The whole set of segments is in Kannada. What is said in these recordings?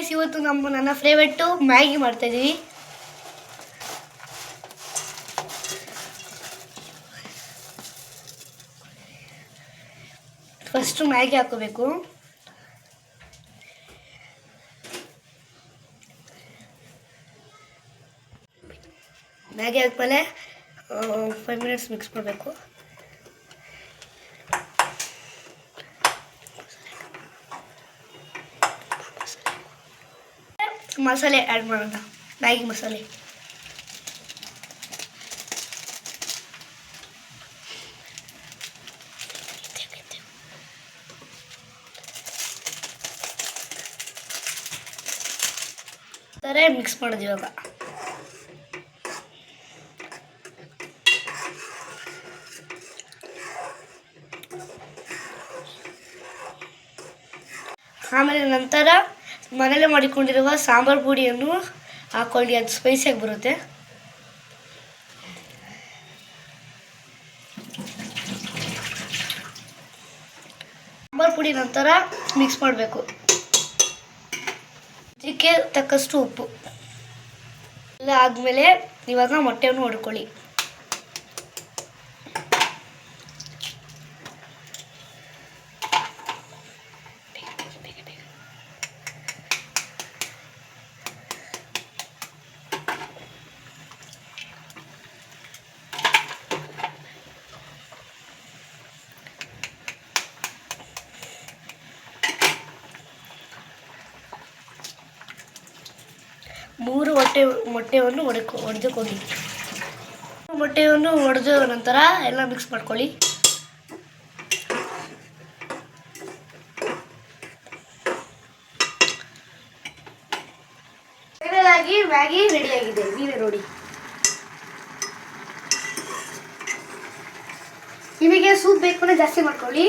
ಗೈಸ್ ಇವತ್ತು ನಮ್ಮ ನನ್ನ ಫೇವ್ರೆಟ್ಟು ಮ್ಯಾಗಿ ಮಾಡ್ತಾ ಇದೀವಿ. ಫಸ್ಟು ಮ್ಯಾಗಿ ಹಾಕೋಬೇಕು ಮ್ಯಾಗಿ ಹಾಕ್ಮೇಲೆ ಫೈವ್ ಮಿನಿಟ್ಸ್ ಮಿಕ್ಸ್ ಮಾಡಬೇಕು. ಮಸಾಲೆ ಆ್ಯಡ್ ಮಾಡೋಣ ಮ್ಯಾಗಿ ಮಸಾಲೆ ಥರ ಮಿಕ್ಸ್ ಮಾಡೋದು ಇವಾಗ ಆಮೇಲೆ ನಂತರ ಮನೇಲೆ ಮಾಡಿಕೊಂಡಿರುವ ಸಾಂಬಾರು ಪುಡಿಯನ್ನು ಹಾಕೊಳ್ಳಿ, ಅದು ಸ್ಪೈಸಿಯಾಗಿ ಬರುತ್ತೆ. ಸಾಂಬಾರು ಪುಡಿ ನಂತರ ಮಿಕ್ಸ್ ಮಾಡಬೇಕು. ಇದಕ್ಕೆ ತಕ್ಕಷ್ಟು ಉಪ್ಪು. ಎಲ್ಲ ಆದಮೇಲೆ ಇವಾಗ ಮೊಟ್ಟೆಯನ್ನು ಹೊಡ್ಕೊಳ್ಳಿ ಮೂರು ಮೊಟ್ಟೆ ಮೊಟ್ಟೆಯನ್ನು ಒಡೆಕೊ, ಒಡೆದುಕೊಳ್ಳಿ. ಮೊಟ್ಟೆಯನ್ನು ಒಡೆದ ನಂತರ ಎಲ್ಲ ಮಿಕ್ಸ್ ಮಾಡ್ಕೊಳ್ಳಿ. ಆಗಿ ಮ್ಯಾಗಿ ರೆಡಿಯಾಗಿದೆ. ನೀವೇ ನೋಡಿ. ನಿಮಗೆ ಸೂಪ್ ಬೇಕು ಅಂದರೆ ಜಾಸ್ತಿ ಮಾಡ್ಕೊಳ್ಳಿ,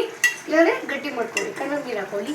ಇಲ್ಲಾಂದರೆ ಗಟ್ಟಿ ಮಾಡ್ಕೊಳ್ಳಿ ಕಣ್ಣು ನೀರು ಹಾಕೊಳ್ಳಿ.